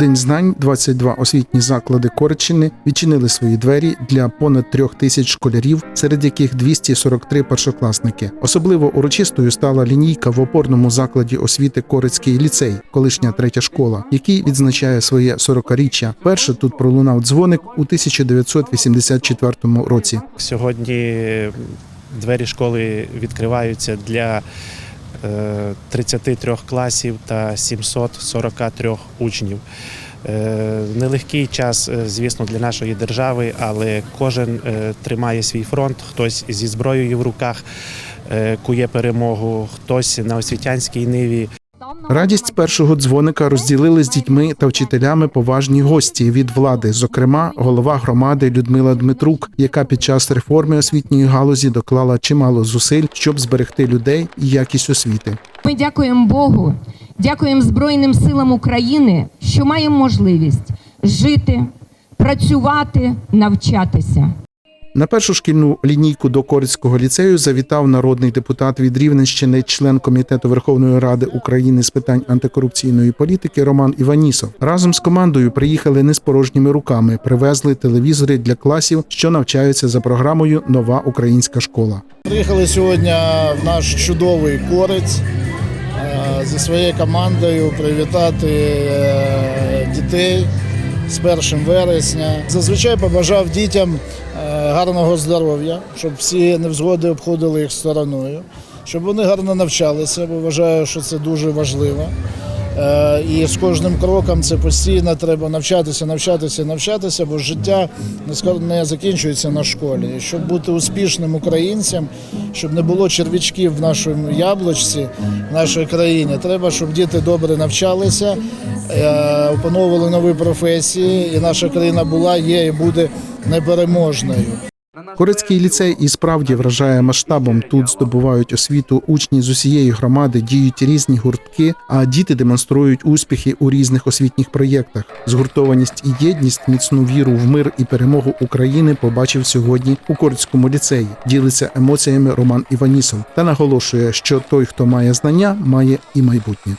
День знань 22 освітні заклади Коричини відчинили свої двері для понад трьох тисяч школярів, серед яких 243 першокласники. Особливо урочистою стала лінійка в опорному закладі освіти Корицький ліцей, колишня третя школа, який відзначає своє 40-річчя. Перше тут пролунав дзвоник у 1984 році. Сьогодні двері школи відкриваються для 33 класів та 743 учнів. Е, Нелегкий час, е, звісно, для нашої держави, але кожен е, тримає свій фронт, хтось зі зброєю в руках е, кує перемогу, хтось на освітянській ниві. Радість першого дзвоника розділили з дітьми та вчителями поважні гості від влади, зокрема, голова громади Людмила Дмитрук, яка під час реформи освітньої галузі доклала чимало зусиль, щоб зберегти людей і якість освіти. Ми дякуємо Богу, дякуємо Збройним силам України, що маємо можливість жити, працювати, навчатися. На першу шкільну лінійку до Корицького ліцею завітав народний депутат від Рівненщини, член комітету Верховної Ради України з питань антикорупційної політики Роман Іванісов. Разом з командою приїхали не з порожніми руками, привезли телевізори для класів, що навчаються за програмою Нова українська школа. Приїхали сьогодні в наш чудовий корець е, зі своєю командою привітати е, дітей з 1 вересня. Зазвичай побажав дітям е, гарного здоров'я, щоб всі невзгоди обходили їх стороною, щоб вони гарно навчалися, бо вважаю, що це дуже важливо. Е, І з кожним кроком це постійно треба навчатися, навчатися, навчатися, бо життя не закінчується на школі. І щоб бути успішним українцем, щоб не було черв'ячків в нашому яблучці, в нашій країні, треба, щоб діти добре навчалися, е, опановували нові професії, і наша країна була, є і буде непереможною. Корицький ліцей і справді вражає масштабом. Тут здобувають освіту учні з усієї громади, діють різні гуртки, а діти демонструють успіхи у різних освітніх проєктах. Згуртованість і єдність, міцну віру в мир і перемогу України побачив сьогодні у Корицькому ліцеї. Ділиться емоціями Роман Іванісов та наголошує, що той, хто має знання, має і майбутнє.